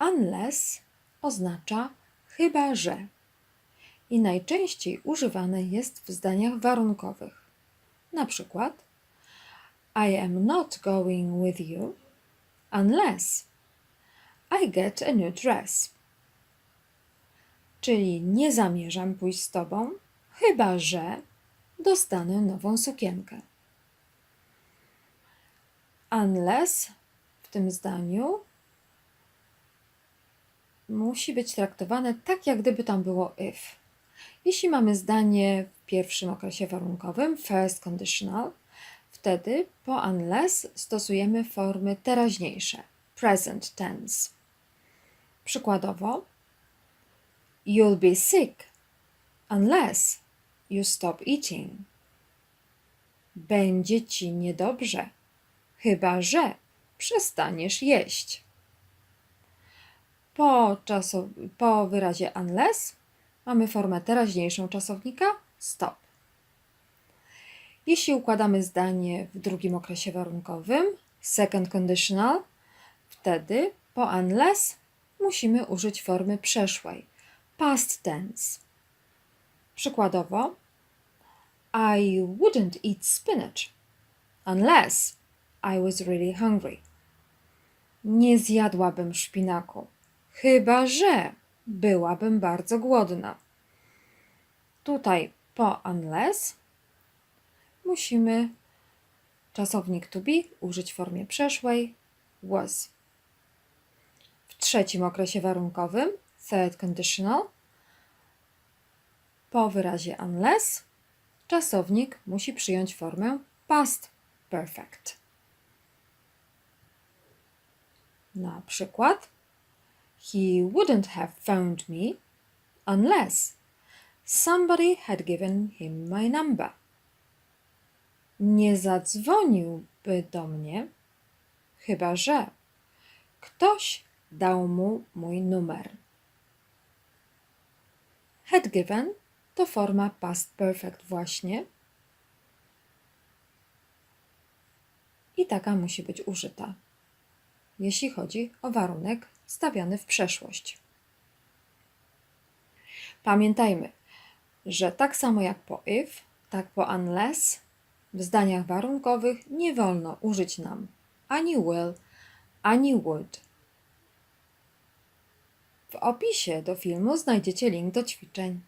Unless oznacza chyba że i najczęściej używane jest w zdaniach warunkowych. Na przykład I am not going with you unless I get a new dress. Czyli nie zamierzam pójść z tobą, chyba że dostanę nową sukienkę. Unless w tym zdaniu musi być traktowane tak, jak gdyby tam było if. Jeśli mamy zdanie w pierwszym okresie warunkowym, first conditional, wtedy po unless stosujemy formy teraźniejsze, present tense. Przykładowo, you'll be sick unless you stop eating. Będzie ci niedobrze, chyba że przestaniesz jeść. Po, czaso, po wyrazie unless mamy formę teraźniejszą czasownika stop. Jeśli układamy zdanie w drugim okresie warunkowym, second conditional, wtedy po unless musimy użyć formy przeszłej, past tense. Przykładowo, I wouldn't eat spinach unless I was really hungry. Nie zjadłabym szpinaku, chyba że byłabym bardzo głodna. Tutaj po unless musimy czasownik to be użyć w formie przeszłej was. W trzecim okresie warunkowym, third conditional, po wyrazie unless czasownik musi przyjąć formę past perfect. Na przykład He wouldn't have phoned me unless somebody had given him my number. Nie zadzwoniłby do mnie, chyba że ktoś dał mu mój numer. Had given to forma past perfect właśnie. I taka musi być użyta, jeśli chodzi o warunek stawiany w przeszłość. Pamiętajmy, że tak samo jak po if, tak po unless w zdaniach warunkowych nie wolno użyć nam ani will, ani would. W opisie do filmu znajdziecie link do ćwiczeń.